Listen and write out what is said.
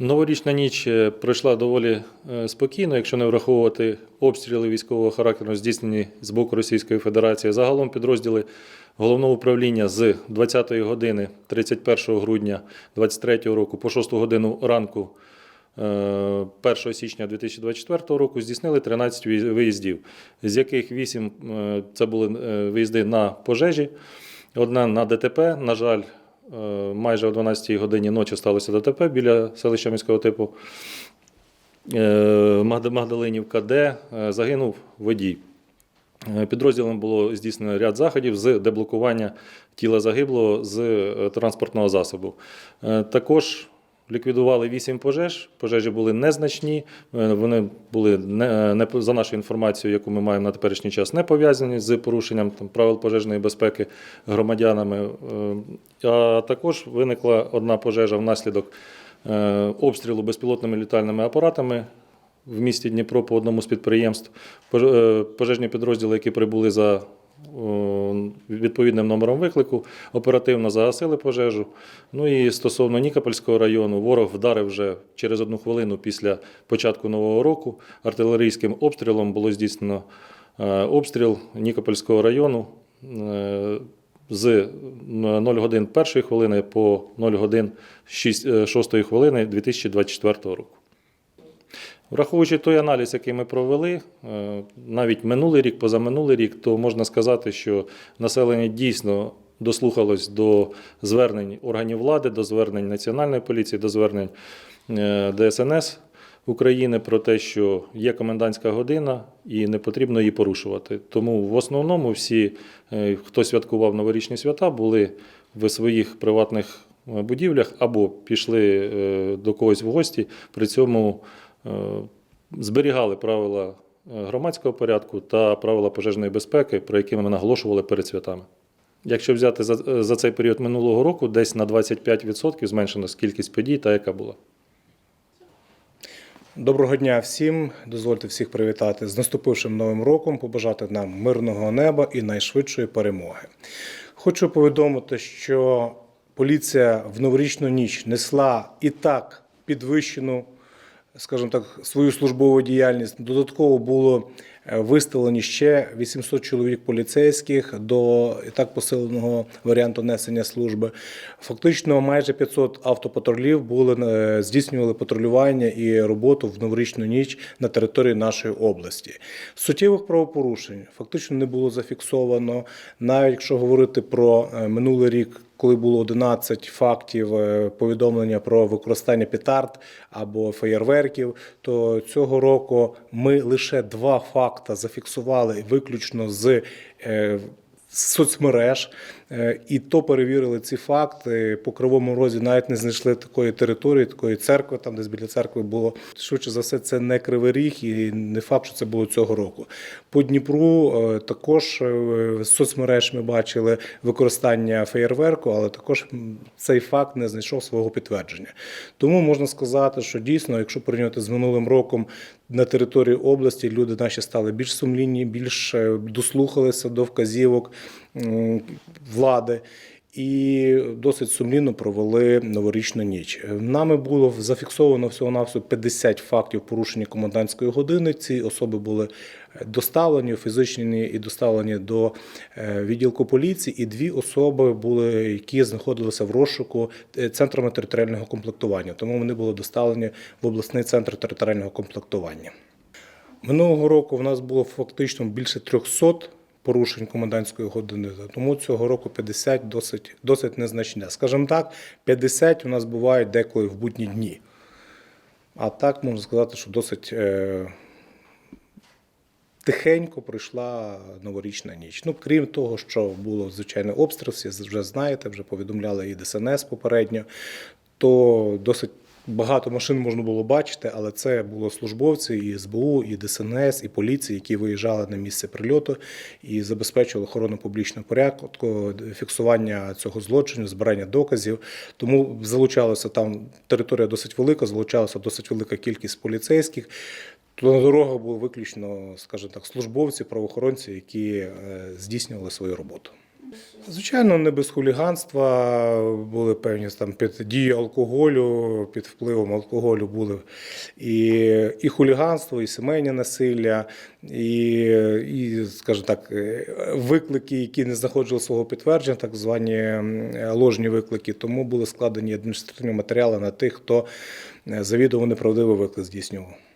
Новорічна ніч е, пройшла доволі е, спокійно, якщо не враховувати обстріли військового характеру, здійснені з боку Російської Федерації. Загалом підрозділи головного управління з 20-ї години 31 грудня 2023 року по 6 годину ранку е, 1 січня 2024 року здійснили 13 виїз- виїздів, з яких 8 е, це були е, виїзди на пожежі, одна на ДТП. На жаль, Е, майже о 12-й годині ночі сталося ДТП біля селища міського типу е, Магдалинівка, де е, загинув водій. Е, Підрозділом було здійснено ряд заходів з деблокування тіла загиблого з е, транспортного засобу. Е, Також ліквідували вісім пожеж. Пожежі були незначні. е, Вони були не, не за нашою інформацією, яку ми маємо на теперішній час, не пов'язані з порушенням там, правил пожежної безпеки громадянами. Е, А також виникла одна пожежа внаслідок е, обстрілу безпілотними літальними апаратами в місті Дніпро по одному з підприємств. Пож- е, Пожежні підрозділи, які прибули за відповідним номером виклику, оперативно загасили пожежу. Ну і стосовно Нікопольського району, ворог вдарив вже через одну хвилину після початку нового року. Артилерійським обстрілом було здійснено е, обстріл Нікопольського району. е, З 0 годин 1 хвилини по 0 годин 6 хвилини 2024 року. Враховуючи той аналіз, який ми провели, е, навіть минулий рік, позаминулий рік, то можна сказати, що населення дійсно дослухалось до звернень органів влади, до звернень Національної поліції, до звернень е, ДСНС України про те, що є комендантська година і не потрібно її порушувати. Тому в основному всі, е, хто святкував новорічні свята, були в своїх приватних будівлях або пішли до когось в гості. При цьому зберігали правила е, громадського порядку та правила пожежної безпеки, про які ми наголошували перед святами. Якщо взяти за, за цей період минулого року, десь на 25% зменшилась кількість подій, та яка була. Доброго дня всім. Дозвольте всіх привітати з наступившим новим роком, побажати нам мирного неба і найшвидшої перемоги. Хочу повідомити, що поліція в новорічну ніч несла і так підвищену, скажімо так, свою службову діяльність. Додатково було е, виставлені ще 800 чоловік поліцейських до і так посиленого варіанту несення служби. Фактично, майже 500 автопатрулів були е, здійснювали патрулювання і роботу в новорічну ніч на території нашої області. Суттєвих правопорушень фактично не було зафіксовано. Навіть якщо говорити про е, минулий рік. Коли було 11 фактів е, повідомлення про використання петард або феєрверків, то цього року ми лише два факти зафіксували виключно е, з соцмереж, Е, і то перевірили ці факти. По кривому розі навіть не знайшли такої території, такої церкви, там десь біля церкви було. Швидше за все, це не кривий ріг, і не факт, що це було цього року. По Дніпру е, також е, соцмереж ми бачили використання феєрверку, але також цей факт не знайшов свого підтвердження. Тому можна сказати, що дійсно, якщо порівняти з минулим роком на території області, люди наші стали більш сумлінні, більш е, дослухалися до вказівок влади. І досить сумлінно провели новорічну ніч. Нами було зафіксовано всього навсього 50 фактів порушення комендантської години. Ці особи були е, доставлені, фізичні і доставлені до е, відділку поліції. І дві особи були, які знаходилися в розшуку е, центрами територіального комплектування. Тому вони були доставлені в обласний центр територіального комплектування. Минулого року в нас було фактично більше 300 порушень комендантської години, тому цього року 50 досить, досить незначне. Скажімо так, 50 у нас бувають деколи в будні дні. А так можна сказати, що досить е, тихенько пройшла новорічна ніч. Ну, крім того, що було звичайно обстріл, всі вже знаєте, вже повідомляли і ДСНС попередньо, то досить багато машин можна було бачити, але це були службовці і СБУ, і ДСНС, і поліції, які виїжджали на місце прильоту і забезпечували охорону публічного порядку, фіксування цього злочину, збирання доказів. Тому залучалося там територія досить велика, залучалася досить велика кількість поліцейських. То на дорогах було виключно, скажімо так, службовці, правоохоронці, які е, здійснювали свою роботу. Звичайно, не без хуліганства були певні там під дією алкоголю, під впливом алкоголю були і, і хуліганство, і сімейне насилля, і, і скажімо так, е, виклики, які не знаходили свого підтвердження, так звані ложні виклики. Тому були складені адміністративні матеріали на тих, хто е, завідомо неправдивий виклик здійснював.